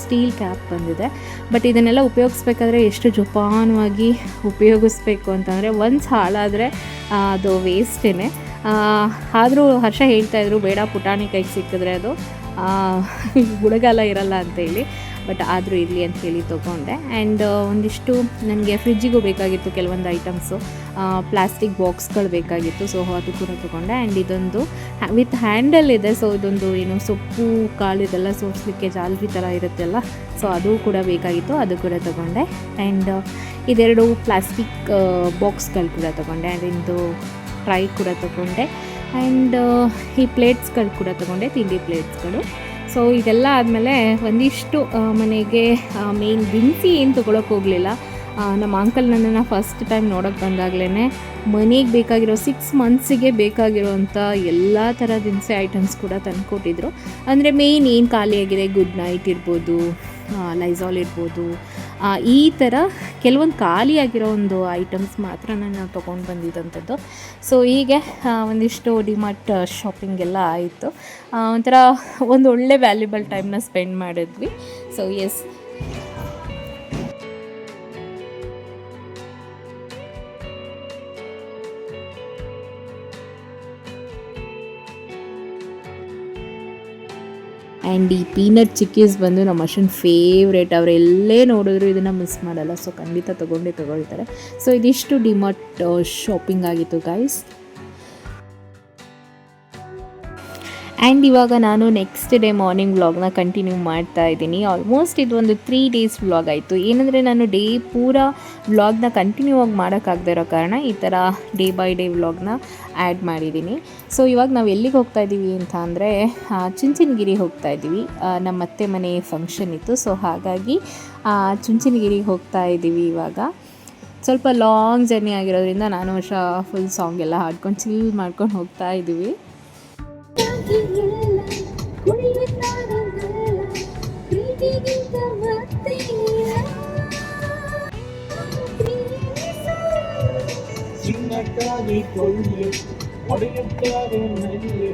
ಸ್ಟೀಲ್ ಕ್ಯಾಪ್ ಬಂದಿದೆ. ಬಟ್ ಇದನ್ನೆಲ್ಲ ಉಪಯೋಗಿಸ್ಬೇಕಾದ್ರೆ ಎಷ್ಟು ಜೋಪಾನವಾಗಿ ಉಪಯೋಗಿಸ್ಬೇಕು ಅಂತಂದರೆ ಒನ್ಸ್ ಹಾಳಾದರೆ ಅದು ವೇಸ್ಟೇ ಆದರೂ ಹರ್ಷ ಹೇಳ್ತಾ ಇದ್ರು, ಬೇಡ, ಪುಟಾಣಿ ಕೈಗೆ ಸಿಕ್ಕಿದ್ರೆ ಅದು ಗುಳಗಾಲ ಇರಲ್ಲ ಅಂತೇಳಿ ಬಟ್ ಆದರೂ ಇರಲಿ ಅಂತ ಹೇಳಿ ತೊಗೊಂಡೆ. ಆ್ಯಂಡ್ ಒಂದಿಷ್ಟು ನನಗೆ ಫ್ರಿಜ್ಜಿಗೂ ಬೇಕಾಗಿತ್ತು ಕೆಲವೊಂದು ಐಟಮ್ಸು ಪ್ಲಾಸ್ಟಿಕ್ ಬಾಕ್ಸ್ಗಳು ಬೇಕಾಗಿತ್ತು. ಸೊ ಅದು ಕೂಡ ತೊಗೊಂಡೆ. ಆ್ಯಂಡ್ ಇದೊಂದು ವಿತ್ ಹ್ಯಾಂಡಲ್ ಇದೆ. ಸೊ ಇದೊಂದು ಏನು ಸೊಪ್ಪು, ಕಾಳು ಇದೆಲ್ಲ ಸೋಸಲಿಕ್ಕೆ ಜಾಲರಿ ಥರ ಇರುತ್ತಲ್ಲ ಸೊ ಅದು ಕೂಡ ಬೇಕಾಗಿತ್ತು. ಅದು ಕೂಡ ತೊಗೊಂಡೆ. ಆ್ಯಂಡ್ ಇದೆರಡು ಪ್ಲಾಸ್ಟಿಕ್ ಬಾಕ್ಸ್ಗಳು ಕೂಡ ತೊಗೊಂಡೆ. ಆ್ಯಂಡ್ ಇದು ಫ್ರೈ ಕೂಡ ತೊಗೊಂಡೆ. ಆ್ಯಂಡ್ ಈ ಪ್ಲೇಟ್ಸ್ಗಳು ಕೂಡ ತೊಗೊಂಡೆ. ತಿಂಡಿ ಪ್ಲೇಟ್ಸ್ಗಳು. ಸೊ ಇದೆಲ್ಲ ಆದಮೇಲೆ ಒಂದಿಷ್ಟು ಮನೆಗೆ ಮೇನ್ ದಿನಸಿ ಏನು ತೊಗೊಳಕ್ಕೆ ಹೋಗಲಿಲ್ಲ. ನಮ್ಮ ಅಂಕಲ್ ನನ್ನನ್ನು ಫಸ್ಟ್ ಟೈಮ್ ನೋಡೋಕ್ಕೆ ಬಂದಾಗಲೇ ಮನೆಗೆ ಬೇಕಾಗಿರೋ ಸಿಕ್ಸ್ ಮಂತ್ಸಿಗೆ ಬೇಕಾಗಿರೋವಂಥ ಎಲ್ಲ ಥರ ದಿನಸಿ ಐಟಮ್ಸ್ ಕೂಡ ತಂದುಕೊಟ್ಟಿದ್ರು. ಅಂದರೆ ಮೇಯ್ನ್ ಏನು ಖಾಲಿಯಾಗಿದೆ ಗುಡ್ ನೈಟ್ ಇರ್ಬೋದು ಲೈಸಾಲ್ ಇರ್ಬೋದು. ಈ ಥರ ಕೆಲವೊಂದು ಖಾಲಿಯಾಗಿರೋ ಒಂದು ಐಟಮ್ಸ್ ಮಾತ್ರ ನಾನು ತೊಗೊಂಡು ಬಂದಿದ್ದಂಥದ್ದು. ಸೊ ಹೀಗೆ ಒಂದಿಷ್ಟು ಡಿಮಾರ್ಟ್ ಶಾಪಿಂಗ್ ಎಲ್ಲ ಆಯಿತು. ಒಂಥರ ಒಂದು ಒಳ್ಳೆ ವ್ಯಾಲ್ಯೂಬಲ್ ಟೈಮ್ನ ಸ್ಪೆಂಡ್ ಮಾಡಿದ್ವಿ. ಸೊ ಎಸ್ ಆ್ಯಂಡ್ ಈ ಪೀನಟ್ ಚಿಕ್ಕೀಸ್ ಬಂದು ನಮ್ಮ ಅಷ್ಟೊಂದು ಫೇವ್ರೇಟ್ ಅವ್ರು ಎಲ್ಲೇ ನೋಡಿದ್ರು ಇದನ್ನು ಮಿಸ್ ಮಾಡಲ್ಲ. ಸೊ ಖಂಡಿತ ತೊಗೊಂಡೇ ತೊಗೊಳ್ತಾರೆ. ಸೊ ಇದಿಷ್ಟು ಡಿಮಾರ್ಟ್ ಶಾಪಿಂಗ್ ಆಗಿತ್ತು ಗೈಸ್ ಆ್ಯಂಡ್ ಇವಾಗ ನಾನು ನೆಕ್ಸ್ಟ್ ಡೇ ಮಾರ್ನಿಂಗ್ ವ್ಲಾಗ್ನ ಕಂಟಿನ್ಯೂ ಮಾಡ್ತಾ ಇದ್ದೀನಿ. ಆಲ್ಮೋಸ್ಟ್ ಇದು ಒಂದು ತ್ರೀ ಡೇಸ್ ವ್ಲಾಗ್ ಆಯಿತು. ಏನಂದರೆ ನಾನು ಡೇ ಪೂರ ವ್ಲಾಗ್ನ ಕಂಟಿನ್ಯೂ ಆಗಿ ಮಾಡೋಕ್ಕಾಗದೇ ಇರೋ ಕಾರಣ ಈ ಥರ ಡೇ ಬೈ ಡೇ ವ್ಲಾಗ್ನ ಆ್ಯಡ್ ಮಾಡಿದ್ದೀನಿ. ಸೊ ಇವಾಗ ನಾವು ಎಲ್ಲಿಗೆ ಹೋಗ್ತಾ ಇದ್ದೀವಿ ಅಂತ ಅಂದರೆ ಚುಂಚನಗಿರಿ ಹೋಗ್ತಾ ಇದ್ದೀವಿ ನಮ್ಮ ಅತ್ತೆ ಮನೆ ಫಂಕ್ಷನ್ ಇತ್ತು. ಸೊ ಹಾಗಾಗಿ ಚುಂಚನಗಿರಿಗೆ ಹೋಗ್ತಾ ಇದ್ದೀವಿ ಇವಾಗ. ಸ್ವಲ್ಪ ಲಾಂಗ್ ಜರ್ನಿ ಆಗಿರೋದ್ರಿಂದ ನಾನು ವರ್ಷ ಫುಲ್ ಸಾಂಗ್ ಎಲ್ಲ ಹಾಡ್ಕೊಂಡು ಚಿಲ್ ಮಾಡ್ಕೊಂಡು ಹೋಗ್ತಾ ಇದ್ದೀವಿ சின்னக்காரி கொள்ளு அடையக்காரி நல்லு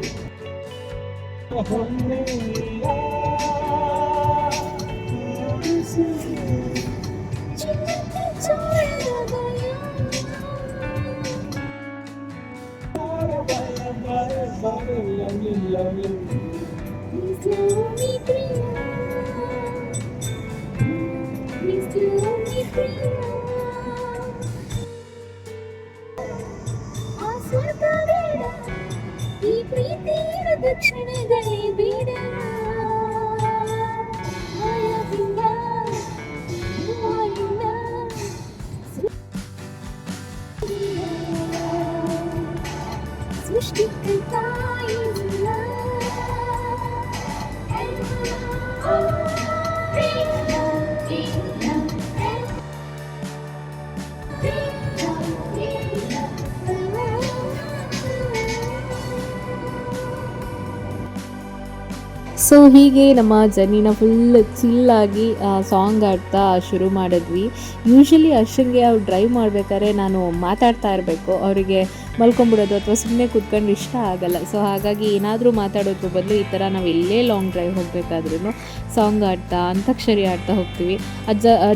ಸೊ ಹೀಗೆ ನಮ್ಮ ಜರ್ನಿನ ಫುಲ್ ಚಿಲ್ಲಾಗಿ ಸಾಂಗ್ ಆಡ್ತಾ ಶುರು ಮಾಡಿದ್ವಿ. ಯೂಶಲಿ ಅಶ್ವಿನ್ಗೆ ಅವ್ರು ಡ್ರೈವ್ ಮಾಡ್ಬೇಕಾದ್ರೆ ನಾನು ಮಾತಾಡ್ತಾ ಇರಬೇಕು. ಅವರಿಗೆ ಮಲ್ಕೊಂಬಿಡೋದು ಅಥವಾ ಸುಮ್ಮನೆ ಕೂತ್ಕೊಂಡು ಇಷ್ಟ ಆಗಲ್ಲ. ಸೊ ಹಾಗಾಗಿ ಏನಾದರೂ ಮಾತಾಡೋದ್ರ ಬದಲು ಈ ಥರ ನಾವು ಎಲ್ಲೇ ಲಾಂಗ್ ಡ್ರೈವ್ ಹೋಗಬೇಕಾದ್ರೂ ಸಾಂಗ್ ಆಡ್ತಾ ಅಂತಾಕ್ಷರಿ ಆಡ್ತಾ ಹೋಗ್ತೀವಿ. ಆ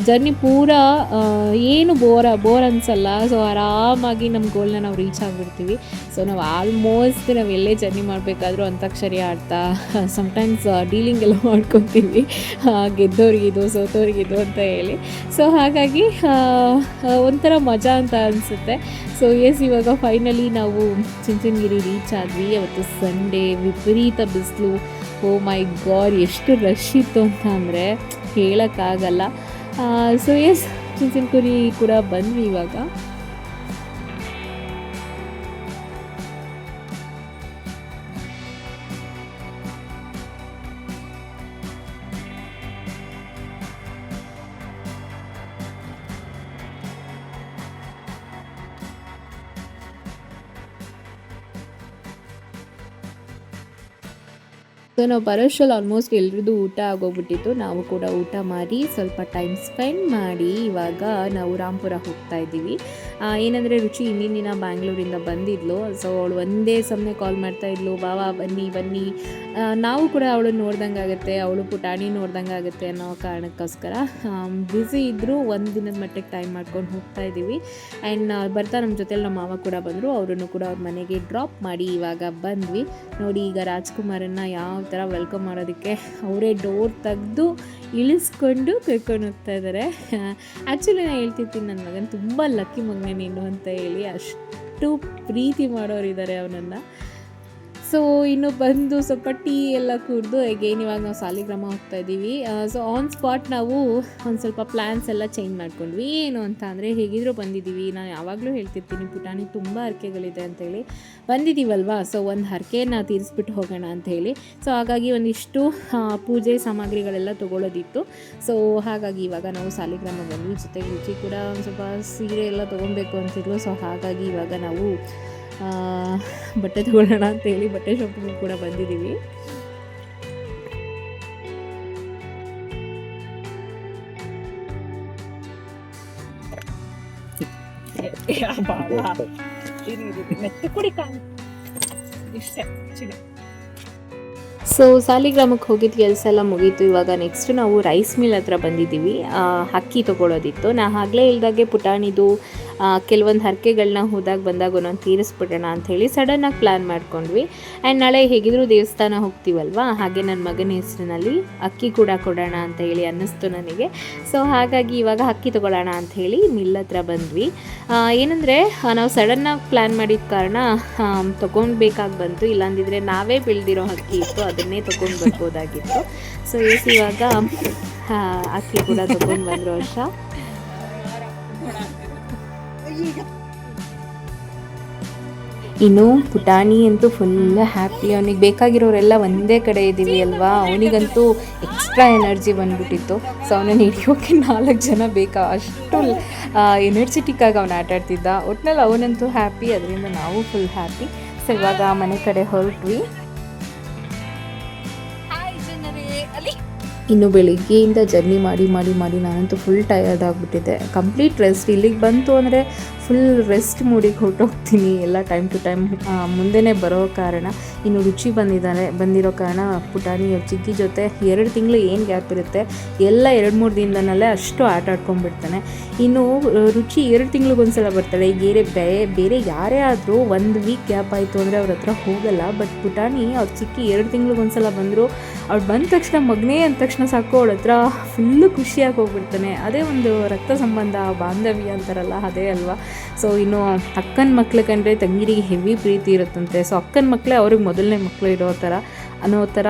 ಜರ್ನಿ ಪೂರ ಏನು ಬೋರ ಬೋರ್ ಅನ್ಸಲ್ಲ. ಸೊ ಆರಾಮಾಗಿ ನಮ್ಮ ಗೋಲ್ನ ನಾವು ರೀಚ್ ಆಗಿಬಿಡ್ತೀವಿ. ಸೊ ನಾವು ಆಲ್ಮೋಸ್ಟ್ ನಾವು ಎಲ್ಲೇ ಜರ್ನಿ ಮಾಡಬೇಕಾದ್ರೂ ಅಂತಾಕ್ಷರಿ ಆಡ್ತಾ ಸಮ್ಟೈಮ್ಸ್ ಡೀಲಿಂಗ್ ಎಲ್ಲ ಮಾಡ್ಕೊತೀವಿ. ಗೆದ್ದೋರಿಗಿದು ಸೋತೋರಿಗಿದು ಅಂತ ಹೇಳಿ. ಸೊ ಹಾಗಾಗಿ ಒಂಥರ ಮಜಾ ಅಂತ ಅನಿಸುತ್ತೆ. ಸೊ ಎಸ್ ಇವಾಗ ಫೈನಲಿ ನಾವು ಚಿಂಚನಗಿರಿ ರೀಚ್ ಆದ್ವಿ. ಅವತ್ತು ಸಂಡೇ ವಿಪರೀತ ಬಿಸಿಲು. ಓ ಮೈ ಗಾಡ್ ಎಷ್ಟು ರಶ್ ಇತ್ತು ಅಂತ ಅಂದರೆ ಹೇಳೋಕ್ಕಾಗಲ್ಲ ಸೊ ಎಸ್ ಚುಂಚನಗಿರಿ ಕೂಡ ಬಂದ್ವಿ ಇವಾಗ. ಸೊ ನಾವು ಬರೋಷ್ಟರಲ್ಲಿ ಆಲ್ಮೋಸ್ಟ್ ಎಲ್ರದ್ದು ಊಟ ಆಗೋಗ್ಬಿಟ್ಟಿತ್ತು. ನಾವು ಕೂಡ ಊಟ ಮಾಡಿ ಸ್ವಲ್ಪ ಟೈಮ್ ಸ್ಪೆಂಡ್ ಮಾಡಿ ಇವಾಗ ನಾವು ರಾಂಪುರ ಹೋಗ್ತಾ ಇದ್ದೀವಿ. ಏನಂದರೆ ರುಚಿ ದಿನ ಬ್ಯಾಂಗ್ಳೂರಿಂದ ಬಂದಿದ್ಲು. ಸೊ ಅವಳು ಒಂದೇ ಸಮಯ ಕಾಲ್ ಮಾಡ್ತಾ ಇದ್ಲು ಬಾವಾ ಬನ್ನಿ ಬನ್ನಿ. ನಾವು ಕೂಡ ಅವಳು ನೋಡ್ದಂಗೆ ಆಗುತ್ತೆ, ಅವಳು ಪುಟಾಣಿ ನೋಡ್ದಂಗೆ ಆಗುತ್ತೆ ಅನ್ನೋ ಕಾರಣಕ್ಕೋಸ್ಕರ ಬ್ಯುಸಿ ಇದ್ದರೂ ಒಂದು ದಿನದ ಮಟ್ಟಿಗೆ ಟೈಮ್ ಮಾಡ್ಕೊಂಡು ಹೋಗ್ತಾ ಇದ್ದೀವಿ ಆ್ಯಂಡ್ ಬರ್ತಾ ನಮ್ಮ ಜೊತೆಲಿ ನಮ್ಮ ಮಾವ ಕೂಡ ಬಂದರು ಅವರನ್ನು ಕೂಡ ಅವ್ರ ಮನೆಗೆ ಡ್ರಾಪ್ ಮಾಡಿ ಇವಾಗ ಬಂದ್ವಿ. ನೋಡಿ, ಈಗ ರಾಜ್ಕುಮಾರನ್ನು ಯಾವ ಥರ ವೆಲ್ಕಮ್ ಮಾಡೋದಕ್ಕೆ ಅವರೇ ಡೋರ್ ತೆಗೆದು ಇಳಿಸ್ಕೊಂಡು ಕರ್ಕೊಂಡು ಹೋಗ್ತಾ ಇದ್ದಾರೆ ಆ್ಯಕ್ಚುಲಿ ನಾನು ಹೇಳ್ತಿರ್ತೀನಿ ನನ್ನ ಮಗನ, ತುಂಬ ಲಕ್ಕಿ ಮಗನೇ ನೀನು ಅಂತ ಹೇಳಿ ಅಷ್ಟು ಪ್ರೀತಿ ಮಾಡೋರಿದ್ದಾರೆ ಅವನನ್ನು. ಸೊ ಇನ್ನು ಬಂದು ಸ್ವಲ್ಪ ಟೀ ಎಲ್ಲ ಕುಡಿದು ಅಗೇನ್ ಇವಾಗ ನಾವು ಸಾಲಿಗ್ರಾಮ ಹೋಗ್ತಾ ಇದ್ದೀವಿ. ಸೊ ಆನ್ ಸ್ಪಾಟ್ ನಾವು ಒಂದು ಸ್ವಲ್ಪ ಪ್ಲ್ಯಾನ್ಸ್ ಎಲ್ಲ ಚೇಂಜ್ ಮಾಡ್ಕೊಂಡ್ವಿ. ಏನು ಅಂತ ಅಂದರೆ, ಹೇಗಿದ್ರು ಬಂದಿದ್ದೀವಿ. ನಾನು ಯಾವಾಗಲೂ ಹೇಳ್ತಿರ್ತೀನಿ, ಪುಟಾಣಿ ತುಂಬ ಹರಕೆಗಳಿದೆ ಅಂತೇಳಿ ಬಂದಿದ್ದೀವಲ್ವಾ? ಸೊ ಒಂದು ಹರಕೆನ ತೀರಿಸ್ಬಿಟ್ಟು ಹೋಗೋಣ ಅಂತ ಹೇಳಿ. ಸೊ ಹಾಗಾಗಿ ಒಂದಿಷ್ಟು ಪೂಜೆ ಸಾಮಗ್ರಿಗಳೆಲ್ಲ ತೊಗೊಳೋದಿತ್ತು. ಸೊ ಹಾಗಾಗಿ ಇವಾಗ ನಾವು ಸಾಲಿಗ್ರಾಮ ಬಂದ್ವಿ. ಜೊತೆಗೆ ರುಚಿ ಕೂಡ ಒಂದು ಸ್ವಲ್ಪ ಸೀರೆ ಎಲ್ಲ ತೊಗೊಬೇಕು ಅಂತಿದ್ಲು. ಸೊ ಹಾಗಾಗಿ ಇವಾಗ ನಾವು ಬಟ್ಟೆ ತಗೊಳ್ಳೋಣ ಅಂತ ಹೇಳಿ ಬಟ್ಟೆ ಶಾಪಿಂಗ್ ಕೂಡ ಬಂದಿದ್ದೀವಿ. ಸೊ ಸಾಲಿಗ್ರಾಮಕ್ಕೆ ಹೋಗಿದ್ದ ಕೆಲಸ ಎಲ್ಲ ಮುಗೀತು. ಇವಾಗ ನೆಕ್ಸ್ಟ್ ನಾವು ರೈಸ್ ಮಿಲ್ ಹತ್ರ ಬಂದಿದ್ದೀವಿ. ಅಕ್ಕಿ ತೊಗೊಳೋದಿತ್ತು. ನಾ ಆಗಲೇ ಇಲ್ದಾಗೆ ಪುಟಾಣಿದು ಕೆಲವೊಂದು ಹರಕೆಗಳನ್ನ ಹೋದಾಗ ಬಂದಾಗ ಒಂದೊಂದು ತೀರಿಸ್ಬಿಡೋಣ ಅಂಥೇಳಿ ಸಡನ್ನಾಗಿ ಪ್ಲ್ಯಾನ್ ಮಾಡ್ಕೊಂಡ್ವಿ. ಆ್ಯಂಡ್ ನಾಳೆ ಹೇಗಿದ್ರೂ ದೇವಸ್ಥಾನ ಹೋಗ್ತೀವಲ್ವಾ? ಹಾಗೆ ನನ್ನ ಮಗನ ಹೆಸರಿನಲ್ಲಿ ಅಕ್ಕಿ ಕೂಡ ಕೊಡೋಣ ಅಂತ ಹೇಳಿ ಅನ್ನಿಸ್ತು ನನಗೆ. ಸೊ ಹಾಗಾಗಿ ಇವಾಗ ಅಕ್ಕಿ ತೊಗೊಳ್ಳೋಣ ಅಂಥೇಳಿ ಮಿಲ್ ಹತ್ರ ಬಂದ್ವಿ ಏನಂದರೆ ನಾವು ಸಡನ್ನಾಗಿ ಪ್ಲ್ಯಾನ್ ಮಾಡಿದ ಕಾರಣ ತೊಗೊಂಡ್ಬೇಕಾಗಿ ಬಂತು. ಇಲ್ಲಾಂದಿದ್ರೆ ನಾವೇ ಬೆಳೆದಿರೋ ಅಕ್ಕಿ ಇತ್ತು, ಅದನ್ನೇ ತೊಗೊಂಡು ಬರ್ಬೋದಾಗಿತ್ತು. ಸೊ ಇವಾಗ ಅಕ್ಕಿ ಕೂಡ ತೊಗೊಂಡು ಬಂದರು ವರ್ಷ ಇನ್ನು ಪುಟಾಣಿ ಅಂತೂ ಫುಲ್ ಹ್ಯಾಪಿ ಅವನಿಗೆ ಬೇಕಾಗಿರೋರೆಲ್ಲ ಒಂದೇ ಕಡೆ ಇದ್ದೀವಿ ಅಲ್ವಾ? ಅವನಿಗಂತೂ ಎಕ್ಸ್ಟ್ರಾ ಎನರ್ಜಿ ಬಂದ್ಬಿಟ್ಟಿತ್ತು. ಸೊ ಅವನನ್ನು ಹಿಡಿಯೋಕ್ಕೆ ನಾಲ್ಕು ಜನ ಬೇಕಾ? ಅಷ್ಟು ಎನರ್ಜೆಟಿಕ್ ಆಗಿ ಅವನು ಆಟ ಆಡ್ತಿದ್ದ. ಒಟ್ನಲ್ಲಿ ಅವನಂತೂ ಹ್ಯಾಪಿ ಅದರಿಂದ ನಾವು ಫುಲ್ ಹ್ಯಾಪಿ ಸೊ ಇವಾಗ ಮನೆ ಕಡೆ ಹೊರಟ್ವಿ. ಇನ್ನು ಬೆಳಿಗ್ಗೆಯಿಂದ ಜರ್ನಿ ಮಾಡಿ ಮಾಡಿ ಮಾಡಿ ನಾನಂತೂ ಫುಲ್ ಟಯರ್ಡ್ ಆಗಿಬಿಟ್ಟಿದ್ದೆ. ಕಂಪ್ಲೀಟ್ ರೆಸ್ಟ್ ಇಲ್ಲಿಗೆ ಬಂತು ಅಂದರೆ ಫುಲ್ ರೆಸ್ಟ್ ಮೂಡಿಗೆ ಹೊರಟೋಗ್ತೀನಿ, ಎಲ್ಲ ಟೈಮ್ ಟು ಟೈಮ್ ಮುಂದೆನೇ ಬರೋ ಕಾರಣ, ಇನ್ನು ರುಚಿ ಬಂದಿದ್ದಾರೆ, ಬಂದಿರೋ ಕಾರಣ ಪುಟಾಣಿ ಚಿಕ್ಕಿ ಜೊತೆ ಎರಡು ತಿಂಗಳು ಏನು ಗ್ಯಾಪ್ ಇರುತ್ತೆ, ಎಲ್ಲ ಎರಡು ಮೂರು ದಿನದಲ್ಲೇ ಅಷ್ಟು ಆಟ ಆಡ್ಕೊಂಡ್ಬಿಡ್ತಾನೆ. ಇನ್ನು ರುಚಿ ಎರಡು ತಿಂಗಳಿಗೊಂದ್ಸಲ ಬರ್ತಾಳೆ ಈಗ ಬೇರೆ ಬೇರೆ ಬೇರೆ ಯಾರೇ ಆದರೂ ಒಂದು ವೀಕ್ ಗ್ಯಾಪ್ ಆಯಿತು ಅಂದರೆ ಅವ್ರ ಹತ್ರ ಹೋಗಲ್ಲ ಬಟ್ ಪುಟಾಣಿ ಅವ್ರ ಚಿಕ್ಕಿ ಎರಡು ತಿಂಗಳಿಗೊಂದ್ಸಲ ಬಂದರು ಅವ್ಳು ಬಂದ ತಕ್ಷಣ ಮಗನೇ ಅಂದ ತಕ್ಷಣ ಸಾಕು ಅವಳ ಹತ್ರ ಫುಲ್ಲು ಖುಷಿಯಾಗಿ ಹೋಗ್ಬಿಡ್ತಾನೆ. ಅದೇ ಒಂದು ರಕ್ತ ಸಂಬಂಧ, ಬಾಂಧವ್ಯ ಅಂತಾರಲ್ಲ, ಅದೇ ಅಲ್ವಾ? ಸೊ ಇನ್ನು ಅಕ್ಕನ ಮಕ್ಳು ಕಂಡ್ರೆ ತಂಗಿರಿಗೆ ಹೆವಿ ಪ್ರೀತಿ ಇರುತ್ತಂತೆ. ಸೊ ಅಕ್ಕನ ಮಕ್ಕಳೇ ಅವ್ರಿಗೆ ಮೊದಲನೇ ಮಕ್ಕಳು ಇರೋ ಥರ ಅನ್ನೋ ಥರ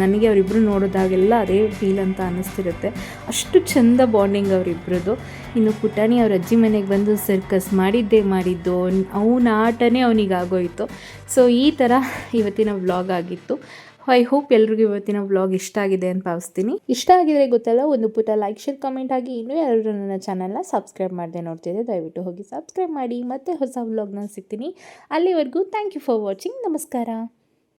ನನಗೆ ಅವರಿಬ್ಬರು ನೋಡಿದಾಗೆಲ್ಲ ಅದೇ ಫೀಲ್ ಅಂತ ಅನ್ನಿಸ್ತಿರುತ್ತೆ. ಅಷ್ಟು ಚಂದ ಬಾಂಡಿಂಗ್ ಅವರಿಬ್ಬರದು ಇನ್ನು ಪುಟಾಣಿ ಅವ್ರ ಅಜ್ಜಿ ಮನೆಗೆ ಬಂದು ಸರ್ಕಸ್ ಮಾಡಿದ್ದೇ ಮಾಡಿದ್ದು. ಅವನ ಆಟನೇ ಅವನಿಗಾಗೋಯಿತು. ಸೊ ಈ ಥರ ಇವತ್ತಿನ ವ್ಲಾಗ್ ಆಗಿತ್ತು. ಐ ಹೋಪ್ ಎಲ್ರಿಗೂ ಇವತ್ತಿನ ವ್ಲಾಗ್ ಇಷ್ಟ ಆಗಿದೆ ಅಂತ ಭಾವಿಸ್ತೀನಿ. ಇಷ್ಟ ಆಗಿದ್ರೆ ಗೊತ್ತಲ್ಲ, ಒಂದು ಪುಟ ಲೈಕ್ ಶೇರ್ ಕಮೆಂಟ್ ಆಗಿ ಇನ್ನೂ ಯಾರಾದರೂ ನನ್ನ ಚಾನಲ್ನ ಸಬ್ಸ್ಕ್ರೈಬ್ ಮಾಡದೆ ನೋಡ್ತಿದ್ದೆ ದಯವಿಟ್ಟು ಹೋಗಿ ಸಬ್ಸ್ಕ್ರೈಬ್ ಮಾಡಿ, ಮತ್ತೆ ಹೊಸ ವ್ಲಾಗ್ನ ಸಿಗ್ತೀನಿ. ಅಲ್ಲಿವರೆಗೂ ಥ್ಯಾಂಕ್ ಯು ಫಾರ್ ವಾಚಿಂಗ್ ನಮಸ್ಕಾರ.